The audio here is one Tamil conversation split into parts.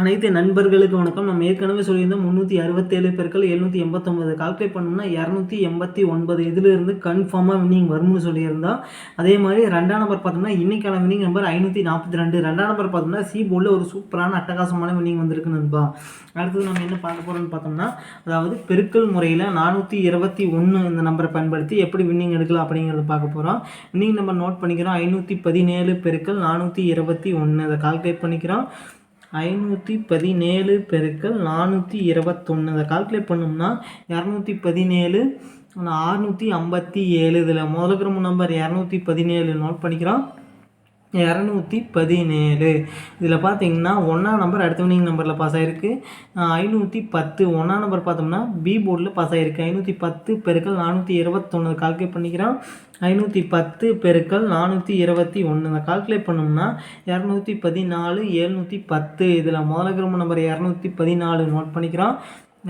அனைத்து நண்பர்களுக்கு வணக்கம். நம்ம ஏற்கனவே சொல்லியிருந்தோம் முந்நூற்றி அறுபத்தேழு பெருக்கள் எழுநூற்றி எண்பத்தொம்பது கால்குலேட் பண்ணோம்னா இரநூத்தி எண்பத்தி ஒன்பது. இதிலிருந்து கன்ஃபார்மாக வின்னிங் வரும்னு சொல்லியிருந்தோம் அதே மாதிரி ரெண்டாம் நம்பர் பார்த்தோம்னா இன்னைக்கான வின்னிங் நம்பர் ஐநூற்றி நாற்பத்தி ரெண்டு. ரெண்டாம் நம்பர் பார்த்தோம்னா சி போர்டில் ஒரு சூப்பரான அட்டகாசமான வின்னிங் வந்திருக்கு நண்பா. அடுத்தது நம்ம என்ன பார்க்க போகிறோம்னு பார்த்தோம்னா அதாவது பெருக்கல் முறையில் நானூற்றி இருபத்தி ஒன்று இந்த நம்பரை பயன்படுத்தி எப்படி வின்னிங் எடுக்கலாம் அப்படிங்கிறத பார்க்க போகிறோம் வின்னிங் நம்பர் நோட் பண்ணிக்கிறோம். ஐநூற்றி பதினேழு பெருக்கள் நானூற்றி இருபத்தி ஒன்று அதை கால்குலேட் பண்ணிக்கிறோம். ஐநூற்றி பதினேழு பெருக்கல் நானூற்றி இருபத்தொன்று அதை கால்குலேட் பண்ணோம்னா இரநூத்தி பதினேழு அறுநூற்றி ஐம்பத்தி ஏழு. இதில் முதல்ல நம்பர் இரநூத்தி பதினேழு. நோட் பண்ணிக்கிறோம். இரநூத்தி பதினேழு. இதில் பார்த்தீங்கன்னா ஒன்றாம் நம்பர் அடுத்த வினிங் நம்பரில் பாஸ் ஆகிருக்கு ஐநூற்றி பத்து. ஒன்றாம் நம்பர் பார்த்தோம்னா பி போர்டில் பாஸ் ஆகிருக்கு ஐநூற்றி பத்து பெருக்கள் நானூற்றி இருபத்தொன்று கால்குலேட் பண்ணிக்கிறோம் ஐநூற்றி பத்து பெருக்கள் நானூற்றி இருபத்தி ஒன்று இந்த கால்குலேட் பண்ணோம்னா இரநூத்தி பதினாலு எழுநூற்றி பத்து. இதில் முதல்ல நம்பர் இரநூத்தி பதினாலு நோட் பண்ணிக்கிறோம்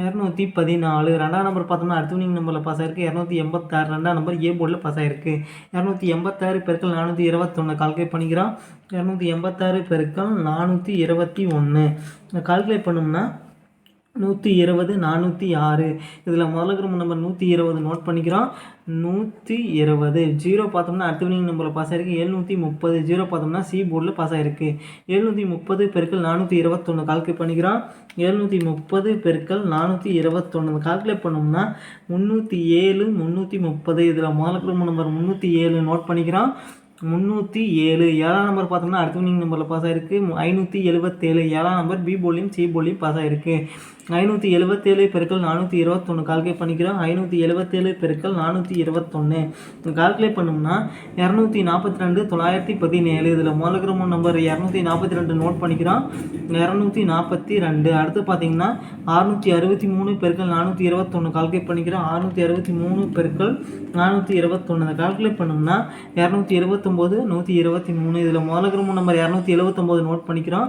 இரநூத்தி பதினாலு. ரெண்டாம் நம்பர் பார்த்தோம்னா அடுத்த நம்பரில் பாஸ் ஆயிருக்கு. இரநூத்தி எண்பத்தாறு. ரெண்டாம் நம்பர் ஏ போர்டில் பாஸ் ஆயிருக்கு. இரநூத்தி எண்பத்தாறு பெருக்கள் நானூற்றி இருபத்தொன்று கால்குலேட் பண்ணிக்கிறோம். இரநூத்தி எண்பத்தாறு பெருக்கள் நானூற்றி இருபத்தி ஒன்று கால்குலேட் பண்ணோம்னா நூற்றி இருபது நானூற்றி ஆறு. இதில் முதல்ல இருக்கிற நம்பர் நூற்றி இருபது நோட் பண்ணிக்கிறோம். நூற்றி இருபது. ஜீரோ பார்த்தோம்னா அடுத்த வினிங் நம்பரில் பாஸ் ஆகிருக்கு எழுநூற்றி முப்பது. ஜீரோ பார்த்தோம்னா சி போர்டில் பாஸ் ஆகிருக்கு எழுநூற்றி முப்பது பெருக்கள் நானூற்றி இருபத்தொன்று கால்குலேட் பண்ணிக்கிறோம். எழுநூற்றி முப்பது பெருக்கள் நானூற்றி இருபத்தொன்று கால்குலேட் பண்ணோம்னா முந்நூற்றி ஏழு முந்நூற்றி முப்பது. இதில் முதல்ல இருக்கிற நம்பர் முந்நூற்றி ஏழு நோட் பண்ணிக்கிறோம். முந்நூற்றி ஏழு. ஏழாம் நம்பர் பார்த்தோம்னா அடுத்த வினிங் நம்பரில் பாஸ் ஆகிருக்கு ஐநூற்றி எழுபத்தேழு. ஏழாம் நம்பர் பி போலியும் சி போலியும் பாஸ் ஆகிருக்கு ஐநூற்றி எழுபத்தேழு பெருக்கள் நானூற்றி இருபத்தொன்று கால்குலேட் பண்ணிக்கிறோம். ஐநூற்றி எழுபத்தேழு பெருக்கள் நானூற்றி இருபத்தொன்று கால்குலேட் பண்ணோம்னா இரநூத்தி நாற்பத்தி ரெண்டு தொள்ளாயிரத்தி பதினேழு. இதில் முதல்கிரம நம்பர் இரநூத்தி நாற்பத்தி ரெண்டு நோட் பண்ணிக்கிறோம். இரநூத்தி நாற்பத்தி ரெண்டு. அடுத்து பார்த்தீங்கன்னா அறுநூற்றி அறுபத்தி மூணு பெருக்கள் நானூற்றி இருபத்தொன்று கால்குலேட் பண்ணிக்கிறோம். அறுநூற்றி அறுபத்தி மூணு பெருக்கள் நானூற்றி இருபத்தொன்று அதை கால்குலேட் பண்ணோம்னா இரநூத்தி எழுபத்தொம்போது நூற்றி இருபத்தி மூணு. இதில் முதல்கிரம நம்பர் இரநூத்தி எழுபத்தொம்போது நோட் பண்ணிக்கிறோம்.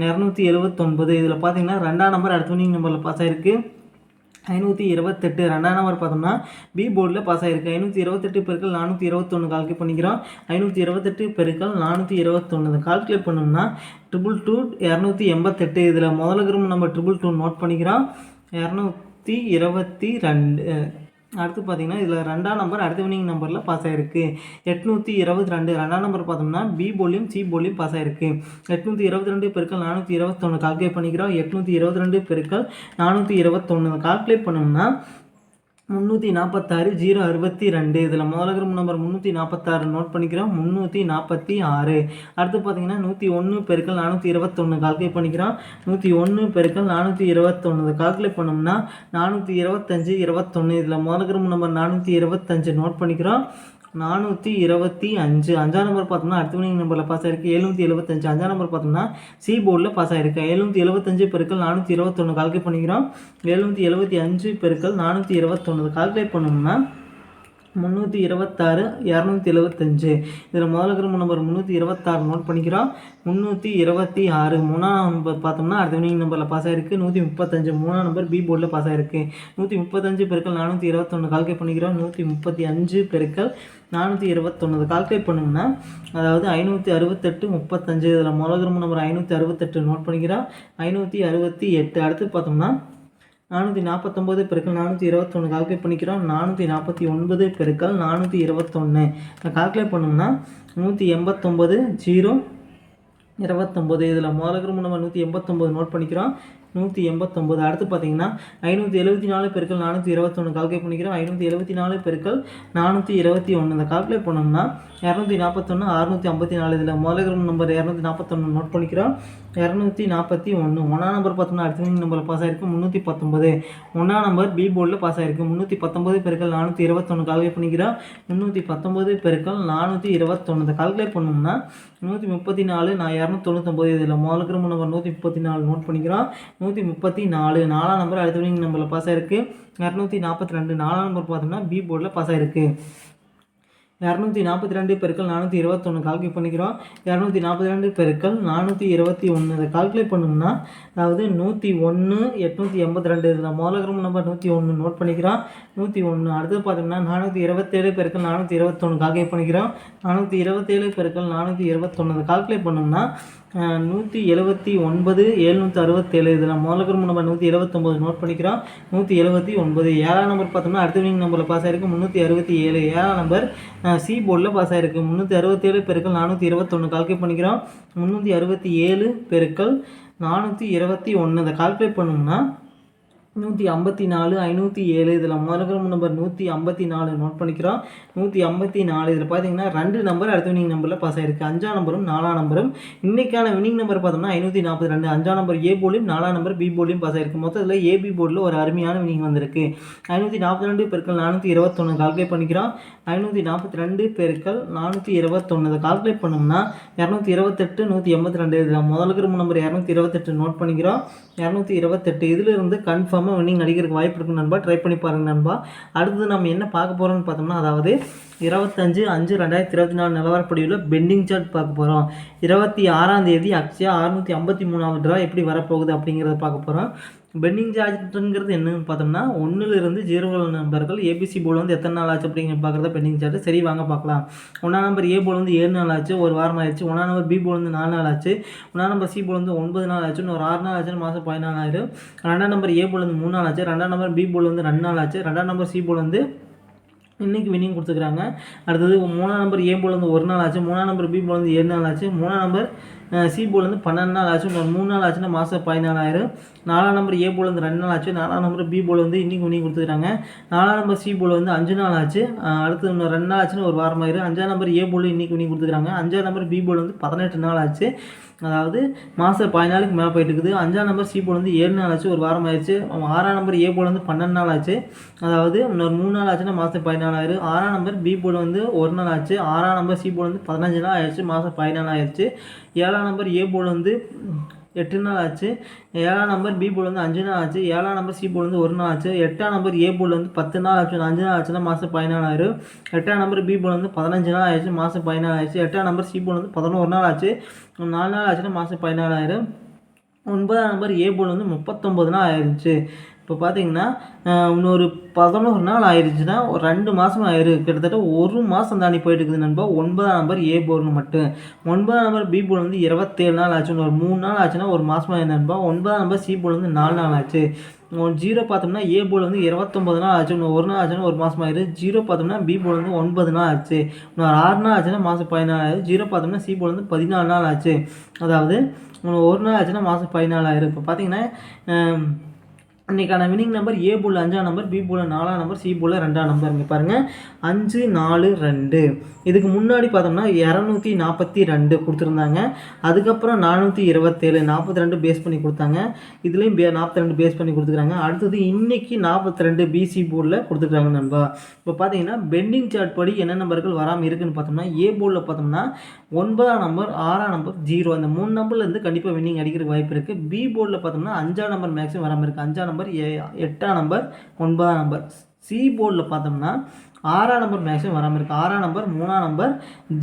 இரநூத்தி எழுபத்தொன்பது இதில் பார்த்தீங்கன்னா ரெண்டாம் நம்பர் அடுத்த வினிங் நம்பரில் பாஸ் ஆகிருக்கு ஐநூற்றி இருபத்தெட்டு. ரெண்டாம் நம்பர் பார்த்தோம்னா பி போர்டில் பாஸ் ஆகிருக்கு ஐநூற்றி இருபத்தெட்டு பெருக்கள் நானூற்றி இருபத்தொன்று கால்குலேட் பண்ணிக்கிறோம். ஐநூற்றி இருபத்தெட்டு பெருக்கள் நானூற்றி இருபத்தொன்று கால்குலேட் பண்ணோம்னா ட்ரிபிள் டூ இரநூத்தி எண்பத்தெட்டு. இதில் முதல்ல கிரும்பு நம்ம ட்ரிபிள் டூ நோட் பண்ணிக்கிறோம். இரநூத்தி இருபத்தி ரெண்டு அடுத்து பார்த்தீங்கன்னா இதில் ரெண்டாம் நம்பர் அடுத்த வினிங் நம்பரில் பாஸ் ஆகிருக்கு எட்நூற்றி இருபத்தி ரெண்டு ரெண்டாம் நம்பர் பார்த்தோம்னா பி போலியும் சி போலியும் பாஸ் ஆகிருக்கு எட்நூற்றி இருபத்தி ரெண்டு பெருக்கள் நானூற்றி இருபத்தொன்று கால்குலேட் பண்ணிக்கிறோம். எட்நூற்றி இருபத்தி ரெண்டு பெருக்கள் நானூற்றி இருபத்தொன்று கால்குலேட் பண்ணோம்னா முந்நூற்றி நாற்பத்தாறு ஜீரோ அறுபத்தி ரெண்டு. இதில் முதலகிரம் நம்பர் முந்நூற்றி நாற்பத்தாறு நோட் பண்ணிக்கிறோம். முந்நூற்றி நாற்பத்தி ஆறு. அடுத்து பார்த்தீங்கன்னா நூற்றி ஒன்று பெருக்கள் நானூற்றி இருபத்தொன்று கால்குலேட் பண்ணிக்கிறோம். நூற்றி ஒன்று பெருக்கள் நானூற்றி இருபத்தொன்று கால்குலேட் பண்ணோம்னா நானூற்றி இருபத்தஞ்சு இருபத்தொன்று இதில் முதலகிரம் நம்பர் நானூற்றி இருபத்தஞ்சு நோட் பண்ணிக்கிறோம். நானூற்றி இருபத்தி அஞ்சு. அஞ்சாம் நம்பர் பார்த்தோம்னா அடுத்த வினிங் நம்பரில் பாஸ் ஆயிருக்கு. எழுநூற்றி எழுபத்தஞ்சு. அஞ்சாம் நம்பர் பார்த்தோம்னா சி போர்டில் பாஸ் ஆயிருக்கு. எழுநூற்றி எழுபத்தஞ்சு பெருக்கள் நானூற்றி இருபத்தொன்று கால்குலேட் பண்ணிக்கிறோம். எழுநூற்றி எழுபத்தி அஞ்சு பெருக்கள் நானூற்றி இருபத்தொன்று கால்குலேட் பண்ணோம்னா முந்நூற்றி இருபத்தாறு இரநூத்தி எழுபத்தஞ்சு இதில் முதல்ல கிரும நம்பர் முந்நூற்றி இருபத்தாறு நோட் பண்ணிக்கிறோம். முந்நூற்றி இருபத்தி ஆறு. மூணாம் நம்பர் பார்த்தோம்னா அடுத்த வினிங் நம்பரில் பாஸ் ஆகிருக்கு நூற்றி முப்பத்தஞ்சு. மூணாம் நம்பர் பி போர்டில் பாஸ் ஆகிருக்கு நூற்றி முப்பத்தஞ்சு பெருக்கள் நானூற்றி இருபத்தொன்று கால்குலேட் பண்ணிக்கிறோம். நூற்றி முப்பத்தி அஞ்சு பெருக்கள் நானூற்றி இருபத்தொன்று கால்குலேட் பண்ணிங்கன்னா அதாவது ஐநூற்றி அறுபத்தெட்டு முப்பத்தஞ்சு. இதில் முதல்ல நம்பர் ஐநூற்றி அறுபத்தெட்டு நோட் பண்ணிக்கிறோம். ஐநூற்றி அறுபத்தி எட்டு. அடுத்து பார்த்தோம்னா நானூற்றி நாற்பத்தொம்போது பெருக்கள் நானூற்றி இருபத்தொன்று கால்குலேட் பண்ணிக்கிறோம். நானூற்றி நாற்பத்தி ஒன்பது பெருக்கள் நானூற்றி இருபத்தொன்று கால்குலேட் பண்ணோம்னா நூற்றி எண்பத்தொம்பது ஜீரோ இருபத்தொம்பது இதில் முதல்ல நம்ம நூற்றி எண்பத்தொம்பது நோட் பண்ணிக்கிறோம். நூற்றி எண்பத்தொம்போது. அடுத்து பார்த்தீங்கன்னா ஐநூற்றி எழுபத்தி நாலு பெருக்கள் நானூற்றி இருபத்தொன்று கால்குலேட் பண்ணிக்கிறோம். ஐநூற்றி எழுபத்தி நாலு பெருக்கள் நானூற்றி இருபத்தி ஒன்று இந்த கால்குலேட் பண்ணோம்னா இரநூத்தி நாற்பத்தொன்று அறுநூற்றி ஐம்பத்தி நாலு. இதில் முதல்ல நம்பர் இரநூத்தி நாற்பத்தொன்று நோட் பண்ணிக்கிறோம். இரநூத்தி நாற்பத்தி ஒன்று ஒன்றாம் நம்பர் பார்த்தோம்னா அடுத்த நம்பரில் பாஸ் ஆகிருக்கு முந்நூற்றி பத்தொம்பது. ஒன்றாம் நம்பர் பி போர்டில் பாஸ் ஆகிருக்கு முந்நூற்றி பத்தொம்பது பெருக்கள் நானூற்றி இருபத்தொன்று கால்குலேட் பண்ணிக்கிறோம். முந்நூற்றி பத்தொம்பது பெருக்கள் நானூற்றி இருபத்தொன்று இந்த கால்குலேட் பண்ணோம்னா நூற்றி முப்பத்தி நாலு நான் இரநூத்தி தொண்ணூத்தொம்பது இதில் முதல்ல நம்பர் நூற்றி முப்பத்தி நாலு நோட் பண்ணிக்கிறோம். நூற்றி முப்பத்தி நாலு. நாலாம் நம்பர் அடுத்த வினிங் நம்பரில் பாஸ் ஆயிருக்கு. இரநூத்தி நாற்பத்தி ரெண்டு. நாலாம் நம்பர் பார்த்தோம்னா பி போர்டில் பாஸ் ஆயிருக்கு. இரநூத்தி நாற்பத்தி ரெண்டு பெருக்கள் நானூற்றி இருபத்தொன்று கால்குலேட் பண்ணிக்கிறோம். இரநூத்தி நாற்பத்தி ரெண்டு பெருக்கள் நானூற்றி இருபத்தி ஒன்று இதை கால்குலேட் பண்ணோம்னா அதாவது நூற்றி ஒன்று எட்நூற்றி எண்பத்தி ரெண்டு. இதில் முதலகிரம் நம்பர் நூற்றி ஒன்று நோட் பண்ணிக்கிறோம். நூற்றி ஒன்று அடுத்து பார்த்தோம்னா நானூற்றி இருபத்தேழு பெருக்கள் நானூற்றி இருபத்தொன்று கால்குலேட் பண்ணிக்கிறோம். நானூற்றி இருபத்தேழு பெருக்கள் நானூற்றி இருபத்தொன்று இதை கால்குலேட் பண்ணோம்னா நூற்றி எழுபத்தி ஒன்பது எழுநூற்றி அறுபத்தேழு. இதில் முதல்ல இருக்கிற நம்பர் நூற்றி எழுபத்தொம்போது நோட் பண்ணிக்கிறோம். நூற்றி எழுபத்தி ஒன்பது. ஏழாம் நம்பர் பார்த்தோம்னா அடுத்த வினிங் நம்பரில் பாஸ் ஆயிருக்கு. முந்நூற்றி அறுபத்தி ஏழு. ஏழாம் நம்பர் சி போர்டில் பாஸ் ஆகிருக்கு முந்நூற்றி அறுபத்தேழு பெருக்கள் நானூற்றி இருபத்தொன்று கால்குலேட் பண்ணிக்கிறோம். முந்நூற்றி அறுபத்தி ஏழு பெருக்கள் நானூற்றி இருபத்தி ஒன்று அதை கால்குலேட் பண்ணோம்னா நூற்றி ஐம்பத்தி நாலு ஐநூற்றி ஏழு இதில் முதல்ல நம்பர் நூற்றி ஐம்பத்தி நாலு நோட் பண்ணிக்கிறோம். நூற்றி ஐம்பத்தி நாலு இதில் பார்த்தீங்கன்னா ரெண்டு நம்பர் அடுத்த வினிங் நம்பரில் பாஸ் ஆயிருக்கு. அஞ்சாம் நம்பரும் நாலாம் நம்பரும் இன்றைக்கான வினிங் நம்பர் பார்த்தோம்னா ஐநூற்றி நாற்பத்தி ரெண்டு. அஞ்சாம் நம்பர் ஏ போலியும் நாலாம் நம்பர் பி போலியும் பாஸ் ஆயிருக்கு. மொத்தத்தில் ஏபி போர்டில் ஒரு அருமையான வினிங் வந்திருக்கு. ஐநூற்றி நாற்பத்தி ரெண்டு பெருக்கள் நானூற்றி இருபத்தொன்று கால்குலேட் பண்ணிக்கிறோம். ஐநூற்றி நாற்பத்தி ரெண்டு பெருக்கள் நானூற்றி இருபத்தொன்று இதை கால்குலேட் பண்ணோம்னா இரநூத்தி இருபத்தெட்டு நூற்றி எண்பத்தி ரெண்டு. இதில் முதல்ல நம்பர் இரநூத்தி இருபத்தெட்டு நோட் பண்ணிக்கிறோம். இரநூத்தி இருபத்தெட்டு. இதிலிருந்து கன்ஃபார்மாக வின்னிங் அடிக்கிறதுக்கு வாய்ப்பு இருக்கு நண்பா. ட்ரை பண்ணி பாருங்க நண்பா. அடுத்தது நம்ம என்ன பார்க்க போகிறோம்னு பார்த்தோம்னா அதாவது இருபத்தஞ்சு அஞ்சு ரெண்டாயிரத்தி இருபத்தி நாலு நிலவரப்படியில் பெண்டிங் சார்ட் பார்க்க போகிறோம் இருபத்தி ஆறாம் தேதி அக்ஷயா அறுநூற்றி ஐம்பத்தி மூணாவது ட்ரா எப்படி வரப்போகுது அப்படிங்கிறத பார்க்க போகிறோம் பெண்டிங் சார்ஜ்ங்கிறது என்னன்னு பார்த்தோம்னா ஒன்றுலேருந்து ஜீரோ நம்பர்கள் ஏபிசி போல் வந்து எத்தனை நாள் ஆச்சு அப்படிங்கிற பார்க்குறத பெண்டிங் சார்ஜ். சரி வாங்க பார்க்கலாம். ஒன்றாம் நம்பர் ஏ போல் வந்து ஏழு நாள் ஆச்சு ஒரு வாரம் ஆயிடுச்சு. ஒன்றாம் நம்பர் பி போல் வந்து நாலு நாள் ஆச்சு. ஒன்றாம் நம்பர் சி போல் வந்து ஒன்பது நாள் ஆச்சு இன்னும் ஒரு ஆறு நாள் ஆச்சுன்னு மாதம் பதினாலு ஆயிரும் ரெண்டாம் நம்பர் ஏ போல் வந்து மூணு நாள் ஆச்சு ரெண்டாம் நம்பர் பி போல் வந்து ரெண்டு நாள் ஆச்சு. ரெண்டாம் நம்பர் சி போல் வந்து இன்றைக்கி வினிங் கொடுத்துக்கிறாங்க. அடுத்தது மூணாம் நம்பர் ஏ போல் வந்து ஒரு நாள் ஆச்சு மூணாம் நம்பர் பி போல் வந்து ஏழு நாள் ஆச்சு மூணாம் நம்பர் சி வந்து பன்னெண்டு நாள் ஆச்சு இன்னொரு மூணு நாள் ஆச்சுன்னா மாதம் பதினாலாயிரம். நாலாம் நம்பர் ஏ போல் வந்து ரெண்டு நாள் ஆச்சு நாலாம் நம்பர் பி போல் வந்து இன்றைக்கி வினிங் கொடுத்துருக்காங்க நாலாம் நம்பர் சி போல் வந்து அஞ்சு நாள் ஆச்சு அடுத்து இன்னும் ரெண்டு நாள் ஆச்சுன்னு ஒரு வாரம் ஆயிரும். அஞ்சாம் நம்பர் ஏ போல் இன்றைக்கி வினிங் கொடுத்துருக்காங்க அஞ்சாம் நம்பர் பி போல் வந்து பதினெட்டு நாள் ஆச்சு. அதாவது மாதம் பதினாலுக்கு மேலே போயிட்டு இருக்குது அஞ்சாம் நம்பர் சி போல் வந்து ஏழு நாள் ஆச்சு ஒரு வாரம் ஆயிடுச்சு. ஆறாம் நம்பர் ஏ போல் வந்து பன்னெண்டு நாள் ஆச்சு. அதாவது இன்னொரு மூணு நாள் ஆச்சுன்னா மாதம் பதினாலாயிரம் ஆறாம் நம்பர் பி போல் வந்து ஒரு நாள் ஆச்சு. ஆறாம் நம்பர் சி போல் வந்து பதினஞ்சு நாள் ஆயிடுச்சு மாதம் பதினாலு ஆயிடுச்சு. ஏழாம் நம்பர் ஏ போல் வந்து எட்டு நாள் ஆச்சு. ஏழாம் நம்பர் பி போல் வந்து அஞ்சு நாள் ஆச்சு. ஏழாம் நம்பர் சி போல் வந்து ஒரு நாள் ஆச்சு. எட்டாம் நம்பர் ஏ போல் வந்து பத்து நாள் ஆச்சு. அஞ்சு நாள் ஆச்சுன்னா மாதம் பதினாலாயிரம் எட்டாம் நம்பர் பி போல் வந்து பதினஞ்சு நாள் ஆயிடுச்சு. மாதம் பதினாலு ஆயிடுச்சு. எட்டாம் நம்பர் சி போல் வந்து பதினோரு நாள் ஆச்சு. நாலு நாள் ஆச்சுன்னா மாதம் பதினாலாயிரம் ஒன்பதாம் நம்பர் ஏ போல் வந்து முப்பத்தொம்பது நாள் ஆயிடுச்சு இப்போ பார்த்தீங்கன்னா இன்னொரு பதினோரு நாள் ஆயிடுச்சுன்னா ஒரு ரெண்டு மாதம் ஆயிரு. கிட்டத்தட்ட ஒரு மாதம் தாண்டி போயிட்டு இருக்குது நண்பா. ஒன்பதாம் நம்பர் ஏ போர்னு மட்டும். ஒன்பதாம் நம்பர் பி போர்டு வந்து இருபத்தேழு நாள் ஆச்சு. ஒரு மூணு நாள் ஆச்சுன்னா ஒரு மாதம் ஆயிரு நண்பா. ஒன்பதாம் நம்பர் சி போர்டு வந்து நாலு நாள் ஆச்சு. ஜீரோ பார்த்தோம்னா ஏ போல் வந்து இருபத்தொம்பது நாள் ஆச்சு. இன்னும் ஒரு நாள் ஆச்சுன்னா ஒரு மாதம் ஆயிரு. ஜீரோ பார்த்தோம்னா பி போல் வந்து ஒன்பது நாள் ஆச்சு. இன்னும் ஆறு நாள் ஆச்சுன்னா மாதம் பதினாலாயிரம் ஜீரோ பார்த்தோம்னா சி போல் வந்து பதினாலு நாள் ஆச்சு. அதாவது ஒரு நாள் ஆச்சுன்னா மாதம் பதினாலாயிரம் இப்போ பார்த்தீங்கன்னா இன்றைக்கான வினிங் நம்பர் ஏ போல் அஞ்சாம் நம்பர் பி போல் நாலாம் நம்பர் சி போல் ரெண்டாம் நம்பர் இங்கே பாருங்கள் அஞ்சு நாலு ரெண்டு. இதுக்கு முன்னாடி பார்த்தோம்னா இரநூத்தி நாற்பத்தி ரெண்டு கொடுத்துருந்தாங்க. அதுக்கப்புறம் நானூற்றி இருபத்தேழு நாற்பத்தி ரெண்டு பேஸ் பண்ணி கொடுத்தாங்க. இதுலேயும் பே நாற்பத்தி ரெண்டு பேஸ் பண்ணி கொடுத்துருக்காங்க அடுத்தது இன்றைக்கி நாற்பத்தி ரெண்டு பிசி போர்டில் கொடுத்துருக்காங்க நண்பா. இப்போ பார்த்தீங்கன்னா பெண்டிங் சார்ட் படி என்ன நம்பர்கள் வராமல் இருக்குதுன்னு பார்த்தோம்னா ஏ போர்டில் பார்த்தோம்னா ஒன்பதாம் நம்பர் ஆறாம் நம்பர் ஜீரோ அந்த மூணு நம்பர்லேருந்து கண்டிப்பாக வின்னிங் அடிக்கிற வாய்ப்பு இருக்குது பி போர்டில் பார்த்தோம்னா அஞ்சாம் நம்பர் மேக்ஸிமம் வராமல் இருக்குது அஞ்சாம் நம்பர் ஏ எட்டாம் நம்பர் ஒன்பதாம் நம்பர். சி போர்டில் பார்த்தோம்னா ஆறாம் நம்பர் மேக்ஸிமம் வராமல் இருக்குது ஆறாம் நம்பர் மூணாம் நம்பர்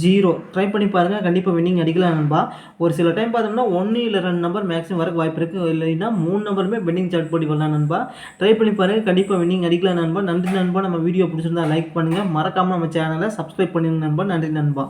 ஜீரோ ட்ரை பண்ணி பாருங்கள் கண்டிப்பாக வின்னிங் அடிக்கலாம் நண்பா. ஒரு சில டைம் பார்த்தோம்னா ஒன்று இல்லை ரெண்டு நம்பர் மேக்ஸிமம் வரக்கு வாய்ப்பு இருக்குது இல்லைன்னா மூணு நம்பருமே வின்னிங் சார்ட் போட்டி வரலாம் நண்பா. ட்ரை பண்ணி பாருங்கள் கண்டிப்பாக வின்னிங் அடிக்கலாம் நண்பா. நன்றி நண்பா. நம்ம வீடியோ பிடிச்சிருந்தா லைக் பண்ணுங்கள் மறக்காமல் நம்ம சேனலை சப்ஸ்கிரைப் பண்ணிடுங்க நண்பா. நன்றி நண்பா.